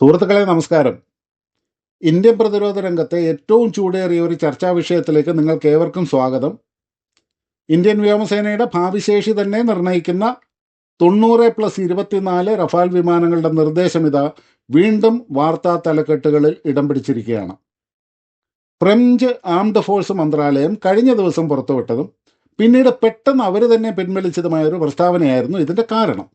സുഹൃത്തുക്കളെ നമസ്കാരം. ഇന്ത്യൻ പ്രതിരോധ രംഗത്തെ ഏറ്റവും ചൂടേറിയ ഒരു ചർച്ചാ വിഷയത്തിലേക്ക് നിങ്ങൾക്ക് ഏവർക്കും സ്വാഗതം. ഇന്ത്യൻ വ്യോമസേനയുടെ ഭാവിശേഷി തന്നെ നിർണയിക്കുന്ന തൊണ്ണൂറ് പ്ലസ് ഇരുപത്തിനാല് റഫാൽ വിമാനങ്ങളുടെ നിർദ്ദേശം ഇതാ വീണ്ടും വാർത്താ തലക്കെട്ടുകളിൽ ഇടം പിടിച്ചിരിക്കുകയാണ്. ഫ്രഞ്ച് ആംഡ് ഫോഴ്സ് മന്ത്രാലയം കഴിഞ്ഞ ദിവസം പുറത്തുവിട്ടതും പിന്നീട് പെട്ടെന്ന് അവർ തന്നെ പിൻവലിച്ചതുമായ ഒരു പ്രസ്താവനയായിരുന്നു ഇതിന്റെ കാരണം.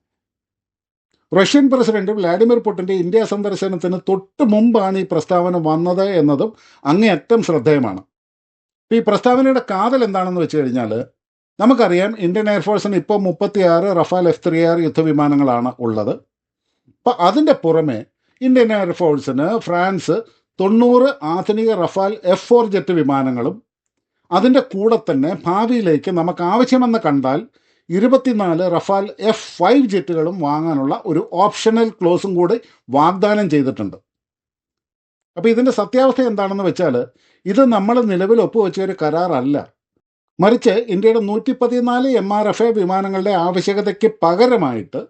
റഷ്യൻ പ്രസിഡന്റ് വ്ളാഡിമിർ പുടിന്റെ ഇന്ത്യ സന്ദർശനത്തിന് തൊട്ട് മുമ്പാണ് ഈ പ്രസ്താവന വന്നത് എന്നതും അങ്ങേയറ്റം ശ്രദ്ധേയമാണ്. ഈ പ്രസ്താവനയുടെ കാതൽ എന്താണെന്ന് വെച്ച് കഴിഞ്ഞാൽ നമുക്കറിയാം ഇന്ത്യൻ എയർഫോഴ്സിന് ഇപ്പോൾ മുപ്പത്തിയാറ് റഫാൽ എഫ് ത്രീ ആർ യുദ്ധവിമാനങ്ങളാണ് ഉള്ളത്. അപ്പം അതിന്റെ പുറമെ ഇന്ത്യൻ എയർഫോഴ്സിന് ഫ്രാൻസ് തൊണ്ണൂറ് ആധുനിക റഫാൽ എഫ് ഫോർ ജെറ്റ് വിമാനങ്ങളും അതിന്റെ കൂടെ തന്നെ ഭാവിയിലേക്ക് നമുക്ക് ആവശ്യമെന്ന് കണ്ടാൽ ഇരുപത്തിനാല് റഫാൽ എഫ് ഫൈവ് ജെറ്റുകളും വാങ്ങാനുള്ള ഒരു ഓപ്ഷണൽ ക്ലോസും കൂടി വാഗ്ദാനം ചെയ്തിട്ടുണ്ട്. അപ്പോൾ ഇതിന്റെ സത്യാവസ്ഥ എന്താണെന്ന് വെച്ചാൽ ഇത് നമ്മൾ നിലവിൽ ഒപ്പുവെച്ച ഒരു കരാറല്ല. മറിച്ച് ഇന്ത്യയുടെ നൂറ്റി പതിനാല് എം ആർ എഫ് എ വിമാനങ്ങളുടെ ആവശ്യകതയ്ക്ക് പകരമായിട്ട്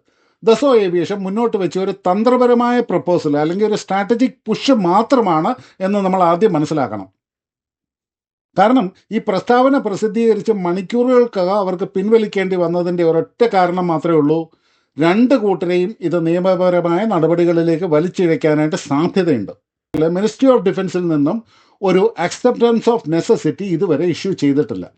ദസോ ഏവിയേഷൻ മുന്നോട്ട് വെച്ച ഒരു തന്ത്രപരമായ പ്രപ്പോസൽ അല്ലെങ്കിൽ ഒരു സ്ട്രാറ്റജിക് പുഷ് മാത്രമാണ് എന്ന് നമ്മൾ ആദ്യം മനസ്സിലാക്കണം. കാരണം ഈ പ്രസ്താവന പ്രസിദ്ധീകരിച്ച് മണിക്കൂറുകൾക്കകം അവർക്ക് പിൻവലിക്കേണ്ടി വന്നതിന്റെ ഒരൊറ്റ കാരണം മാത്രമേ ഉള്ളൂ. രണ്ട് കൂട്ടരെയും ഇത് നിയമപരമായ നടപടികളിലേക്ക് വലിച്ചിഴയ്ക്കാനായിട്ട് സാധ്യതയുണ്ട്. മിനിസ്ട്രി ഓഫ് ഡിഫൻസിൽ നിന്നും ഒരു അക്സെപ്റ്റൻസ് ഓഫ് നെസസിറ്റി ഇതുവരെ ഇഷ്യൂ ചെയ്തിട്ടില്ല.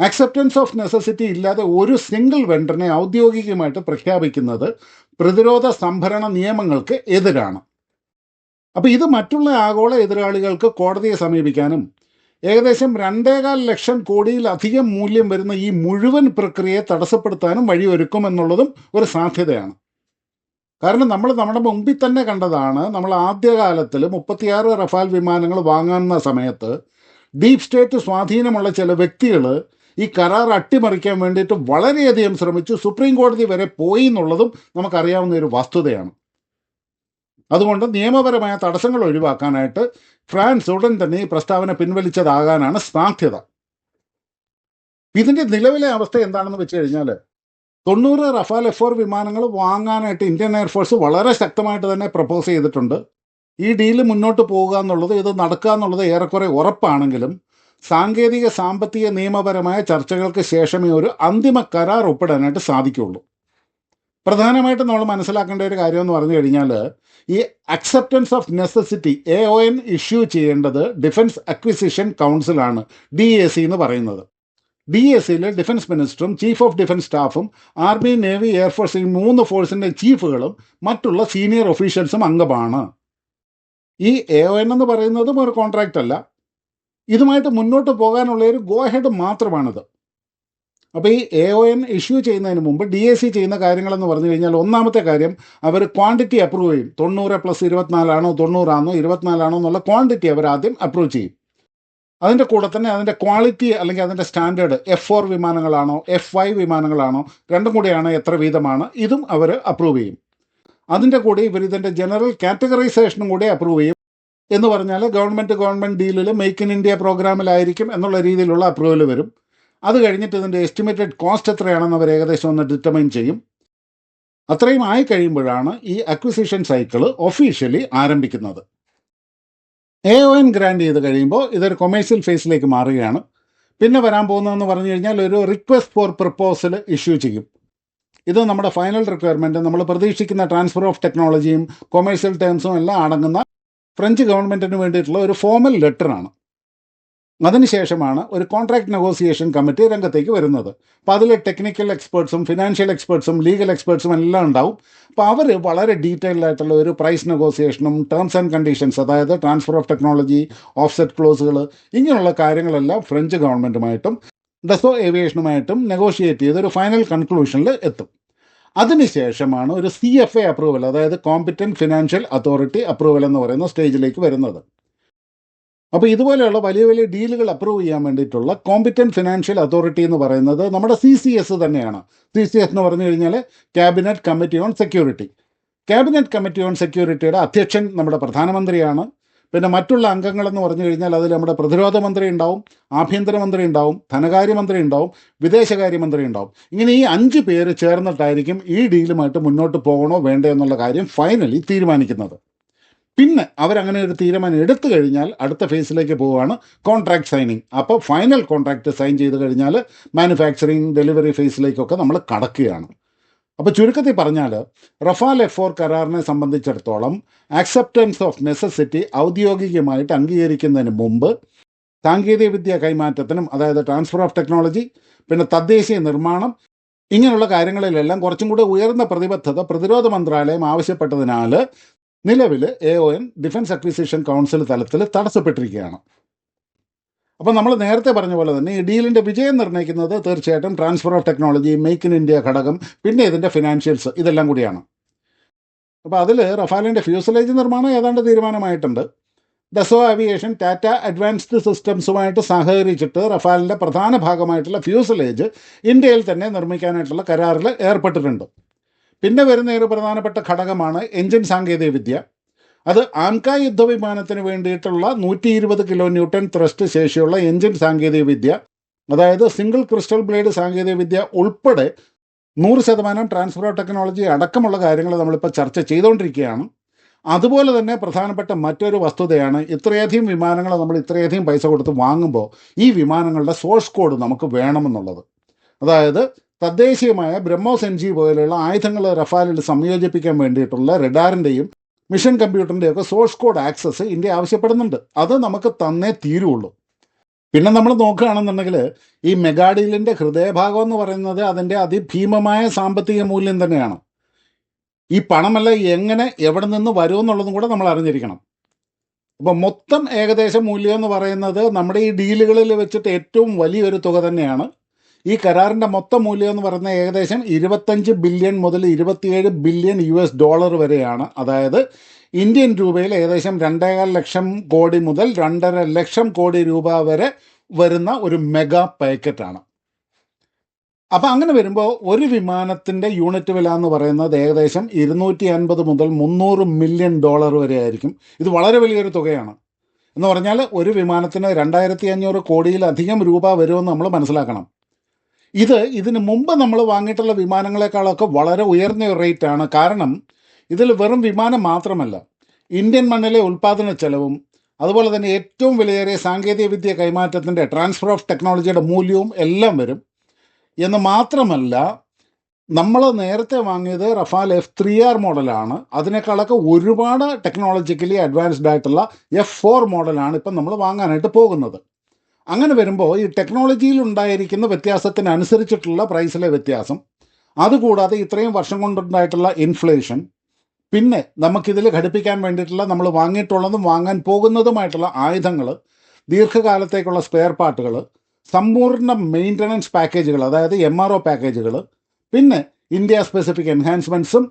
അക്സെപ്റ്റൻസ് ഓഫ് നെസസിറ്റി ഇല്ലാതെ ഒരു സിംഗിൾ വെണ്ടറിനെ ഔദ്യോഗികമായിട്ട് പ്രഖ്യാപിക്കുന്നത് പ്രതിരോധ സംഭരണ നിയമങ്ങൾക്ക് എതിരാണ്. അപ്പോൾ ഇത് മറ്റുള്ള ആഗോള എതിരാളികൾക്ക് കോടതിയെ സമീപിക്കാനും ഏകദേശം രണ്ടേകാൽ ലക്ഷം കോടിയിലധികം മൂല്യം വരുന്ന ഈ മുഴുവൻ പ്രക്രിയയെ തടസ്സപ്പെടുത്താനും വഴിയൊരുക്കും എന്നുള്ളതും ഒരു സാധ്യതയാണ്. കാരണം നമ്മൾ നമ്മുടെ മുമ്പിൽ തന്നെ കണ്ടതാണ് നമ്മൾ ആദ്യകാലത്തിൽ മുപ്പത്തിയാറ് റഫാൽ വിമാനങ്ങൾ വാങ്ങുന്ന സമയത്ത് ഡീപ് സ്റ്റേറ്റ് സ്വാധീനമുള്ള ചില വ്യക്തികൾ ഈ കരാർ അട്ടിമറിക്കാൻ വേണ്ടിയിട്ട് വളരെയധികം ശ്രമിച്ചു. സുപ്രീം കോടതി വരെ പോയി എന്നുള്ളതും നമുക്കറിയാവുന്ന ഒരു വസ്തുതയാണ്. അതുകൊണ്ട് നിയമപരമായ തടസ്സങ്ങൾ ഒഴിവാക്കാനായിട്ട് ഫ്രാൻസ് ഉടൻ തന്നെ ഈ പ്രസ്താവന പിൻവലിച്ചതാകാനാണ് സാധ്യത. ഇതിന്റെ നിലവിലെ അവസ്ഥ എന്താണെന്ന് വെച്ച് കഴിഞ്ഞാൽ തൊണ്ണൂറ് റഫാൽ എഫ് ഫോർ വിമാനങ്ങൾ വാങ്ങാനായിട്ട് ഇന്ത്യൻ എയർഫോഴ്സ് വളരെ ശക്തമായിട്ട് തന്നെ പ്രപ്പോസ് ചെയ്തിട്ടുണ്ട്. ഈ ഡീൽ മുന്നോട്ട് പോകുക എന്നുള്ളത് ഇത് നടക്കുക എന്നുള്ളത് ഏറെക്കുറെ ഉറപ്പാണെങ്കിലും സാങ്കേതിക സാമ്പത്തിക നിയമപരമായ ചർച്ചകൾക്ക് ശേഷമേ ഒരു അന്തിമ കരാർ ഒപ്പിടാനായിട്ട് സാധിക്കുള്ളൂ പ്രധാനമായിട്ടും നമ്മൾ മനസ്സിലാക്കേണ്ട ഒരു കാര്യം എന്ന് പറഞ്ഞു കഴിഞ്ഞാൽ ഈ acceptance of necessity A O N issue ചെയ്യേണ്ടത് ഡിഫൻസ് അക്വിസിഷൻ കൗൺസിലാണ് ഡി എ സി എന്ന് പറയുന്നത്. ഡി എസ് സിയിലെ ഡിഫൻസ് മിനിസ്റ്ററും ചീഫ് ഓഫ് ഡിഫൻസ് സ്റ്റാഫും ആർമി നേവി എയർഫോഴ്സ് ഈ മൂന്ന് ഫോഴ്സിന്റെ ചീഫുകളും മറ്റുള്ള സീനിയർ ഒഫീഷ്യൽസും അംഗമാണ്. ഈ എ ഒ എൻ എന്ന് പറയുന്നതും ഒരു കോൺട്രാക്റ്റ് അല്ല. ഇതുമായിട്ട് മുന്നോട്ട് പോകാനുള്ള ഒരു ഗോഹെഡ് മാത്രമാണിത്. അപ്പോൾ ഈ എ ഒ എൻ ഇഷ്യൂ ചെയ്യുന്നതിന് മുമ്പ് ഡി എ സി ചെയ്യുന്ന കാര്യങ്ങളെന്ന് പറഞ്ഞു കഴിഞ്ഞാൽ ഒന്നാമത്തെ കാര്യം അവർ ക്വാണ്ടിറ്റി അപ്രൂവ് ചെയ്യും. തൊണ്ണൂറ് പ്ലസ് ഇരുപത്തിനാലാണോ തൊണ്ണൂറാണോ ഇരുപത്തിനാലാണോ എന്നുള്ള ക്വാണ്ടിറ്റി അവർ ആദ്യം അപ്രൂവ് ചെയ്യും. അതിന്റെ കൂടെ തന്നെ അതിന്റെ ക്വാളിറ്റി അല്ലെങ്കിൽ അതിന്റെ സ്റ്റാൻഡേർഡ് എഫ് ഫോർ വിമാനങ്ങളാണോ എഫ് ഫൈവ് വിമാനങ്ങളാണോ രണ്ടും കൂടെയാണ് എത്ര വീതമാണ്. ഇതും അവർ അപ്രൂവ് ചെയ്യും. അതിന്റെ കൂടെ ഇവർ ഇതിന്റെ ജനറൽ കാറ്റഗറൈസേഷനും കൂടി അപ്രൂവ് ചെയ്യും. എന്ന് പറഞ്ഞാൽ ഗവൺമെന്റ് ഗവൺമെന്റ് ഡീലിൽ മേക്ക് ഇൻ ഇന്ത്യ പ്രോഗ്രാമിലായിരിക്കും എന്നുള്ള രീതിയിലുള്ള അപ്രൂവൽ വരും. അത് കഴിഞ്ഞിട്ട് ഇതിന്റെ എസ്റ്റിമേറ്റഡ് കോസ്റ്റ് എത്രയാണെന്ന് അവർ ഏകദേശം ഒന്ന് ഡിറ്റർമൈൻ ചെയ്യും. അത്രയും ആയി കഴിയുമ്പോഴാണ് ഈ അക്വിസിഷൻ സൈക്കിൾ ഒഫീഷ്യലി ആരംഭിക്കുന്നത്. എ ഒ എൻ ഗ്രാൻഡ് ചെയ്ത് കഴിയുമ്പോൾ ഇതൊരു കൊമേഴ്സ്യൽ ഫേസിലേക്ക് മാറുകയാണ്. പിന്നെ വരാൻ പോകുന്നതെന്ന് പറഞ്ഞു കഴിഞ്ഞാൽ ഒരു റിക്വസ്റ്റ് ഫോർ പ്രപ്പോസൽ ഇഷ്യൂ ചെയ്യും. ഇത് നമ്മുടെ ഫൈനൽ റിക്വയർമെന്റ് നമ്മൾ പ്രതീക്ഷിക്കുന്ന ട്രാൻസ്ഫർ ഓഫ് ടെക്നോളജിയും കൊമേഴ്സ്യൽ ടേംസും എല്ലാം അടങ്ങുന്ന ഫ്രഞ്ച് ഗവൺമെന്റിന് വേണ്ടിയിട്ടുള്ള ഒരു ഫോമൽ ലെറ്ററാണ് അതിനുശേഷമാണ് ഒരു കോൺട്രാക്ട് നെഗോസിയേഷൻ കമ്മിറ്റി രംഗത്തേക്ക് വരുന്നത്. അപ്പോൾ അതിൽ ടെക്നിക്കൽ എക്സ്പേർട്സും ഫിനാൻഷ്യൽ എക്സ്പേർട്സും ലീഗൽ എക്സ്പേർട്സും എല്ലാം ഉണ്ടാവും. അപ്പോൾ അവർ വളരെ ഡീറ്റെയിൽഡ് ആയിട്ടുള്ള ഒരു പ്രൈസ് നെഗോസിയേഷനും ടേംസ് ആൻഡ് കണ്ടീഷൻസ് അതായത് ട്രാൻസ്ഫർ ഓഫ് ടെക്നോളജി ഓഫ്സെറ്റ് ക്ലോസുകൾ ഇങ്ങനെയുള്ള കാര്യങ്ങളെല്ലാം ഫ്രഞ്ച് ഗവൺമെന്റുമായിട്ടും ഡസോ ഏവിയേഷനുമായിട്ടും നെഗോഷിയേറ്റ് ചെയ്ത് ഒരു ഫൈനൽ കൺക്ലൂഷനിൽ എത്തും. അതിനുശേഷമാണ് ഒരു സി എഫ് എ അപ്രൂവൽ അതായത് കോമ്പിറ്റന്റ് ഫിനാൻഷ്യൽ അതോറിറ്റി അപ്രൂവൽ എന്ന് പറയുന്ന സ്റ്റേജിലേക്ക് വരുന്നത്. അപ്പോൾ ഇതുപോലെയുള്ള വലിയ വലിയ ഡീലുകൾ അപ്രൂവ് ചെയ്യാൻ വേണ്ടിയിട്ടുള്ള കോമ്പിറ്റന്റ് ഫിനാൻഷ്യൽ അതോറിറ്റി എന്ന് പറയുന്നത് നമ്മുടെ സി സി എസ് തന്നെയാണ്. സി സി എസ് എന്ന് പറഞ്ഞു കഴിഞ്ഞാൽ cabinet committee on security cabinet committee on സെക്യൂരിറ്റിയുടെ അധ്യക്ഷൻ നമ്മുടെ പ്രധാനമന്ത്രിയാണ്. പിന്നെ മറ്റുള്ള അംഗങ്ങളെന്ന് പറഞ്ഞു കഴിഞ്ഞാൽ അതിൽ നമ്മുടെ പ്രതിരോധ മന്ത്രി ഉണ്ടാവും ആഭ്യന്തരമന്ത്രി ഉണ്ടാവും ധനകാര്യമന്ത്രി ഉണ്ടാവും വിദേശകാര്യമന്ത്രി ഉണ്ടാവും. ഇങ്ങനെ ഈ അഞ്ച് പേര് ചേർന്നിട്ടായിരിക്കും ഈ ഡീലുമായിട്ട് മുന്നോട്ട് പോകണോ വേണ്ടോ എന്നുള്ള കാര്യം ഫൈനലി തീരുമാനിക്കുന്നത്. പിന്നെ അവരങ്ങനെ ഒരു തീരുമാനം എടുത്തു കഴിഞ്ഞാൽ അടുത്ത ഫേസിലേക്ക് പോവുകയാണ് കോൺട്രാക്ട് സൈനിങ് അപ്പോൾ ഫൈനൽ കോൺട്രാക്ട് സൈൻ ചെയ്ത് കഴിഞ്ഞാൽ മാനുഫാക്ചറിങ് ഡെലിവറി ഫേസിലേക്കൊക്കെ നമ്മൾ കടക്കുകയാണ്. അപ്പോൾ ചുരുക്കത്തിൽ പറഞ്ഞാൽ റഫാൽ എഫ് ഫോർ കരാറിനെ സംബന്ധിച്ചിടത്തോളം ആക്സെപ്റ്റൻസ് ഓഫ് നെസസിറ്റി ഔദ്യോഗികമായിട്ട് അംഗീകരിക്കുന്നതിന് മുമ്പ് സാങ്കേതികവിദ്യ കൈമാറ്റത്തിനും അതായത് ട്രാൻസ്ഫർ ഓഫ് ടെക്നോളജി പിന്നെ തദ്ദേശീയ നിർമ്മാണം ഇങ്ങനെയുള്ള കാര്യങ്ങളിലെല്ലാം കുറച്ചും കൂടെ ഉയർന്ന പ്രതിബദ്ധത പ്രതിരോധ മന്ത്രാലയം ആവശ്യപ്പെട്ടതിനാൽ നിലവിൽ A O N defence acquisition council തലത്തിൽ തടസ്സപ്പെട്ടിരിക്കുകയാണ്. അപ്പോൾ നമ്മൾ നേരത്തെ പറഞ്ഞ പോലെ തന്നെ ഈ ഡീലിന്റെ വിജയം നിർണയിക്കുന്നത് തീർച്ചയായിട്ടും transfer of technology make in India ഘടകം പിന്നെ ഇതിന്റെ ഫിനാൻഷ്യൽസ് ഇതെല്ലാം കൂടിയാണ്. അപ്പോൾ അതിൽ റഫാലിന്റെ ഫ്യൂസലേജ് നിർമ്മാണം ഏതാണ്ട് തീരുമാനമായിട്ടുണ്ട്. ഡെസോ ആവിയേഷൻ ടാറ്റ അഡ്വാൻസ്ഡ് സിസ്റ്റംസുമായിട്ട് സഹകരിച്ചിട്ട് റഫാലിന്റെ പ്രധാന ഭാഗമായിട്ടുള്ള ഫ്യൂസലേജ് ഇന്ത്യയിൽ തന്നെ നിർമ്മിക്കാനായിട്ടുള്ള കരാറിൽ ഏർപ്പെട്ടിട്ടുണ്ട്. പിന്നെ വരുന്ന ഒരു പ്രധാനപ്പെട്ട ഘടകമാണ് എഞ്ചിൻ സാങ്കേതികവിദ്യ അത് ആംക യുദ്ധവിമാനത്തിന് വേണ്ടിയിട്ടുള്ള നൂറ്റി ഇരുപത് കിലോ ന്യൂട്ടൺ ത്രസ്റ്റ് ശേഷിയുള്ള എഞ്ചിൻ സാങ്കേതികവിദ്യ അതായത് സിംഗിൾ ക്രിസ്റ്റൽ ബ്ലേഡ് സാങ്കേതികവിദ്യ ഉൾപ്പെടെ നൂറ് ശതമാനം ട്രാൻസ്ഫർ ടെക്നോളജി അടക്കമുള്ള കാര്യങ്ങൾ നമ്മളിപ്പോൾ ചർച്ച ചെയ്തുകൊണ്ടിരിക്കുകയാണ് അതുപോലെ തന്നെ പ്രധാനപ്പെട്ട മറ്റൊരു വസ്തുതയാണ് ഇത്രയധികം വിമാനങ്ങൾ നമ്മൾ ഇത്രയധികം പൈസ കൊടുത്ത് വാങ്ങുമ്പോൾ ഈ വിമാനങ്ങളുടെ സോഴ്സ് കോഡ് നമുക്ക് വേണമെന്നുള്ളത്. അതായത് തദ്ദേശീയമായ ബ്രഹ്മോസ് എൻ ജി പോലെയുള്ള ആയുധങ്ങൾ റഫാലിൽ സംയോജിപ്പിക്കാൻ വേണ്ടിയിട്ടുള്ള റഡാറിന്റെയും മിഷൻ കമ്പ്യൂട്ടറിന്റെയും ഒക്കെ സോഴ്സ് കോഡ് ആക്സസ് ഇന്ത്യ ആവശ്യപ്പെടുന്നുണ്ട്. അത് നമുക്ക് തന്നേ തീരുള്ളൂ. പിന്നെ നമ്മൾ നോക്കുകയാണെന്നുണ്ടെങ്കിൽ ഈ മെഗാഡീലിന്റെ ഹൃദയഭാഗം എന്ന് പറയുന്നത് അതിന്റെ അതിഭീമമായ സാമ്പത്തിക മൂല്യം തന്നെയാണ്. ഈ പണമല്ല എങ്ങനെ എവിടെ നിന്ന് വരുമെന്നുള്ളതും കൂടെ നമ്മൾ അറിഞ്ഞിരിക്കണം. അപ്പോൾ മൊത്തം ഏകദേശം മൂല്യം എന്ന് പറയുന്നത് നമ്മുടെ ഈ ഡീലുകളിൽ വെച്ചിട്ട് ഏറ്റവും വലിയൊരു തുക തന്നെയാണ് ഈ കരാറിന്റെ മൊത്തം മൂല്യം എന്ന് പറയുന്നത് ഏകദേശം ഇരുപത്തഞ്ച് ബില്യൺ മുതൽ ഇരുപത്തിയേഴ് ബില്യൺ യു എസ് ഡോളർ വരെയാണ്. അതായത് ഇന്ത്യൻ രൂപയിൽ ഏകദേശം രണ്ടേകാൽ ലക്ഷം കോടി മുതൽ രണ്ടര ലക്ഷം കോടി രൂപ വരെ വരുന്ന ഒരു മെഗാ പാക്കറ്റാണ്. അപ്പോൾ അങ്ങനെ വരുമ്പോൾ ഒരു വിമാനത്തിന്റെ യൂണിറ്റ് വില എന്ന് പറയുന്നത് ഏകദേശം ഇരുന്നൂറ്റി അൻപത് മുതൽ മുന്നൂറ് മില്യൺ ഡോളർ വരെ ആയിരിക്കും. ഇത് വളരെ വലിയൊരു തുകയാണ്. എന്ന് പറഞ്ഞാൽ ഒരു വിമാനത്തിന് രണ്ടായിരത്തി അഞ്ഞൂറ് കോടിയിലധികം രൂപ വരുമെന്ന് നമ്മൾ മനസ്സിലാക്കണം. ഇത് ഇതിന് മുമ്പ് നമ്മൾ വാങ്ങിയിട്ടുള്ള വിമാനങ്ങളെക്കാളൊക്കെ വളരെ ഉയർന്ന റേറ്റാണ്. കാരണം ഇതിൽ വെറും വിമാനം മാത്രമല്ല ഇന്ത്യൻ മണ്ണിലെ ഉൽപ്പാദന ചെലവും അതുപോലെ തന്നെ ഏറ്റവും വിലയേറിയ സാങ്കേതിക വിദ്യ കൈമാറ്റത്തിന്റെ ട്രാൻസ്ഫർ ഓഫ് ടെക്നോളജിയുടെ മൂല്യവും എല്ലാം വരും. എന്ന് മാത്രമല്ല നമ്മൾ നേരത്തെ വാങ്ങിയത് റഫാൽ എഫ് ത്രീ ആർ മോഡലാണ്. അതിനേക്കാളൊക്കെ ഒരുപാട് ടെക്നോളജിക്കലി അഡ്വാൻസ്ഡ് ആയിട്ടുള്ള എഫ് ഫോർ മോഡലാണ് ഇപ്പം നമ്മൾ വാങ്ങാനായിട്ട് പോകുന്നത്. അങ്ങനെ വരുമ്പോൾ ഈ ടെക്നോളജിയിൽ ഉണ്ടായിരിക്കുന്ന വ്യത്യാസത്തിനനുസരിച്ചിട്ടുള്ള പ്രൈസിലെ വ്യത്യാസം. അതുകൂടാതെ ഇത്രയും വർഷം കൊണ്ടുണ്ടായിട്ടുള്ള ഇൻഫ്ലേഷൻ പിന്നെ നമുക്കിതിൽ ഘടിപ്പിക്കാൻ വേണ്ടിയിട്ടുള്ള നമ്മൾ വാങ്ങിയിട്ടുള്ളതും വാങ്ങാൻ പോകുന്നതുമായിട്ടുള്ള ആയുധങ്ങൾ ദീർഘകാലത്തേക്കുള്ള സ്പെയർ പാർട്ടുകൾ സമ്പൂർണ മെയിന്റനൻസ് പാക്കേജുകൾ അതായത് എം ആർ ഒ പാക്കേജുകൾ പിന്നെ ഇന്ത്യ സ്പെസിഫിക് എൻഹാൻസ്മെന്റ്സും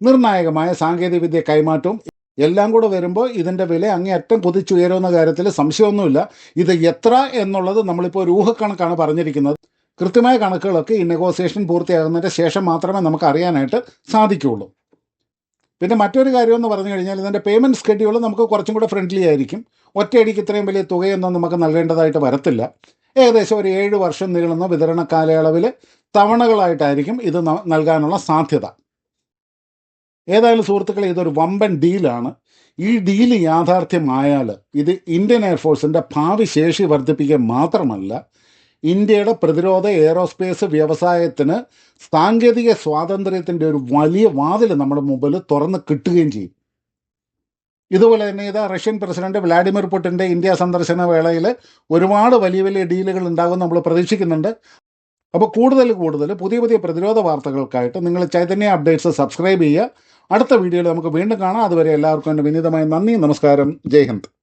നിർണായകമായ സാങ്കേതികവിദ്യ കൈമാറ്റവും എല്ലാം കൂടെ വരുമ്പോൾ ഇതിന്റെ വില അങ്ങേയറ്റം കുതിച്ചുയരുന്ന കാര്യത്തിൽ സംശയമൊന്നുമില്ല. ഇത് എത്ര എന്നുള്ളത് നമ്മളിപ്പോൾ ഒരു ഊഹക്കണക്കാണ് പറഞ്ഞിരിക്കുന്നത്. കൃത്യമായ കണക്കുകളൊക്കെ ഈ നെഗോസിയേഷൻ പൂർത്തിയാകുന്നതിന്റെ ശേഷം മാത്രമേ നമുക്ക് അറിയാനായിട്ട് സാധിക്കുകയുള്ളൂ. പിന്നെ മറ്റൊരു കാര്യം എന്ന് പറഞ്ഞു കഴിഞ്ഞാൽ ഇതിന്റെ പേയ്മെന്റ് സ്കെഡ്യൂൾ നമുക്ക് കുറച്ചും കൂടെ ഫ്രണ്ട്ലി ആയിരിക്കും. ഒറ്റയടിക്ക് ഇത്രയും വലിയ തുകയൊന്നും നമുക്ക് നൽകേണ്ടതായിട്ട് വരത്തില്ല. ഏകദേശം ഒരു ഏഴ് വർഷം നീളുന്ന വിതരണ കാലയളവിൽ തവണകളായിട്ടായിരിക്കും ഇത് നൽകാനുള്ള സാധ്യത. ഏതായാലും സുഹൃത്തുക്കളെ ഇതൊരു വമ്പൻ ഡീലാണ്. ഈ ഡീൽ യാഥാർത്ഥ്യമായാൽ ഇത് ഇന്ത്യൻ എയർഫോഴ്സിന്റെ ഭാവി ശേഷി വർദ്ധിപ്പിക്കുക മാത്രമല്ല ഇന്ത്യയുടെ പ്രതിരോധ എയറോസ്പേസ് വ്യവസായത്തിന് സാങ്കേതിക സ്വാതന്ത്ര്യത്തിന്റെ ഒരു വലിയ വാതിൽ നമ്മുടെ മുമ്പിൽ തുറന്ന് കിട്ടുകയും ചെയ്യും. ഇതുപോലെ തന്നെ ഇത് റഷ്യൻ പ്രസിഡന്റ് വ്ളാഡിമിർ പുടിന്റെ ഇന്ത്യ സന്ദർശന വേളയിൽ ഒരുപാട് വലിയ വലിയ ഡീലുകൾ ഉണ്ടാകും നമ്മൾ പ്രതീക്ഷിക്കുന്നുണ്ട്. അപ്പോൾ കൂടുതൽ കൂടുതൽ പുതിയ പുതിയ പ്രതിരോധ വാർത്തകൾക്കായിട്ട് നിങ്ങൾ ചൈതന്യ അപ്ഡേറ്റ്സ് സബ്സ്ക്രൈബ് ചെയ്യുക. അടുത്ത വീഡിയോയിൽ നമുക്ക് വീണ്ടും കാണാം. അതുവരെ എല്ലാവർക്കും എന്റെ വിനീതമായ നന്ദി. നമസ്കാരം. ജയ് ഹിന്ദ്.